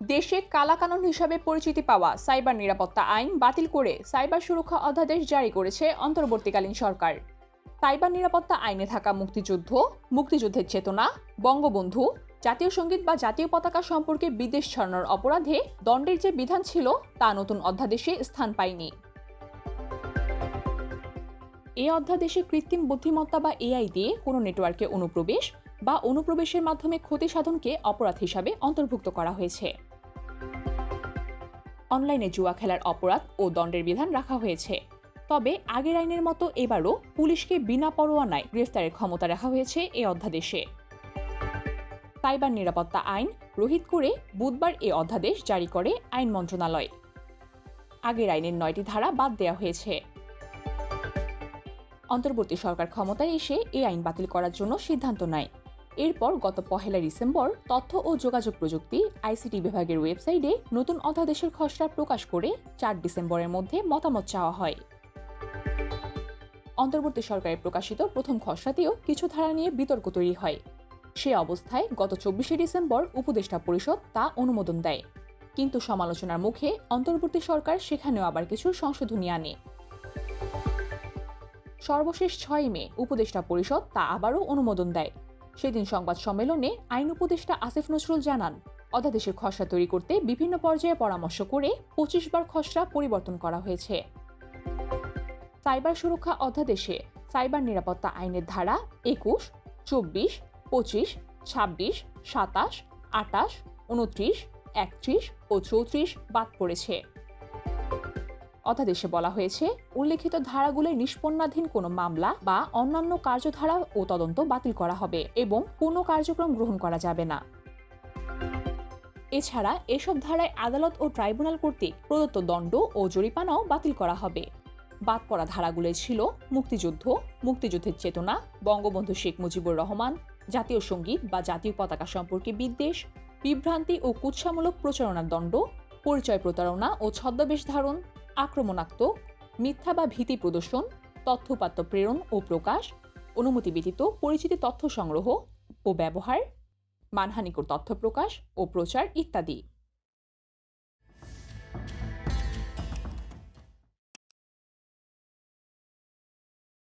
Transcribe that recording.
দেশে কালাকানুন হিসাবে পরিচিতি পাওয়া সাইবার নিরাপত্তা আইন বাতিল করে সাইবার সুরক্ষা অধ্যাদেশ জারি করেছে অন্তর্বর্তীকালীন সরকার। সাইবার নিরাপত্তা আইনে থাকা মুক্তিযুদ্ধ, মুক্তিযুদ্ধের চেতনা, বঙ্গবন্ধু, জাতীয় সংগীত বা জাতীয় পতাকা সম্পর্কে বিদেশ ছড়ানোর অপরাধে দণ্ডের যে বিধান ছিল তা নতুন অধ্যাদেশে স্থান পায়নি। এই অধ্যাদেশে কৃত্রিম বুদ্ধিমত্তা বা এআই দিয়ে কোনো নেটওয়ার্কে অনুপ্রবেশ বা অনুপ্রবেশের মাধ্যমে ক্ষতি সাধনকে অপরাধ হিসাবে অন্তর্ভুক্ত করা হয়েছে। অনলাইনে জুয়া খেলার অপরাধ ও দণ্ডের বিধান রাখা হয়েছে। তবে আগের আইনের মতো এবারও পুলিশকে বিনা পরোয়ানায় গ্রেফতারের ক্ষমতা রাখা হয়েছে এ অধ্যাদেশে। সাইবার নিরাপত্তা আইন রহিত করে বুধবার এ অধ্যাদেশ জারি করে আইন মন্ত্রণালয়। আগের আইনের নয়টি ধারা বাদ দেওয়া হয়েছে। অন্তর্বর্তী সরকার ক্ষমতায় এসে এই আইন বাতিল করার জন্য সিদ্ধান্ত নেয়। এরপর গত পহেলা ডিসেম্বর তথ্য ও যোগাযোগ প্রযুক্তি আইসিটি বিভাগের ওয়েবসাইটে নতুন অধ্যাদেশের খসড়া প্রকাশ করে চার ডিসেম্বরের মধ্যে মতামত চাওয়া হয়। অন্তর্বর্তী সরকারের প্রকাশিত প্রথম খসড়াতেও কিছু ধারা নিয়ে বিতর্ক তৈরি হয়। সে অবস্থায় গত চব্বিশে ডিসেম্বর উপদেষ্টা পরিষদ তা অনুমোদন দেয়। কিন্তু সমালোচনার মুখে অন্তর্বর্তী সরকার সেখানেও আবার কিছু সংশোধনী আনে। সর্বশেষ ছয় মে উপদেষ্টা পরিষদ তা আবারও অনুমোদন দেয়। সেদিন সংবাদ সম্মেলনে আইন উপদেষ্টা আসিফ নজরুল জানান, অধ্যাদেশের খসড়া তৈরি করতে বিভিন্ন পর্যায়ে পরামর্শ করে পঁচিশ বার খসড়া পরিবর্তন করা হয়েছে। সাইবার সুরক্ষা অধ্যাদেশে সাইবার নিরাপত্তা আইনের ধারা একুশ, চব্বিশ, পঁচিশ, ছাব্বিশ, সাতাশ আটাশ উনত্রিশ, একত্রিশ ও চৌত্রিশ বাদ পড়েছে। অধ্যাদেশে বলা হয়েছে, উল্লেখিত ধারাগুলোর নিষ্পন্নাধীন কোনো মামলা বা অন্যান্য কার্যধারা ও তদন্ত বাতিল করা হবে এবং কোনো কার্যক্রম গ্রহণ করা যাবে না। এছাড়া এসব ধারায় আদালত ও ট্রাইব্যুনাল কর্তৃক প্রদত্ত দণ্ড ও জরিমানাও বাতিল করা হবে। বাদ পড়া ধারাগুলো ছিল মুক্তিযুদ্ধ, মুক্তিযুদ্ধের চেতনা, বঙ্গবন্ধু শেখ মুজিবুর রহমান, জাতীয় সংগীত বা জাতীয় পতাকা সম্পর্কে বিদ্বেষ, বিভ্রান্তি ও কুৎসামূলক প্রচারণার দণ্ড, পরিচয় প্রতারণা ও ছদ্মবেশ ধারণ আক্রমণাত্মক, মিথ্যা বা ভীতি প্রদর্শন তথ্যপাত্য প্রেরণ ও প্রকাশ, অনুমতি ব্যতীত পরিচিতি তথ্য সংগ্রহ ও ব্যবহার, মানহানিকর তথ্য প্রকাশ ও প্রচার ইত্যাদি।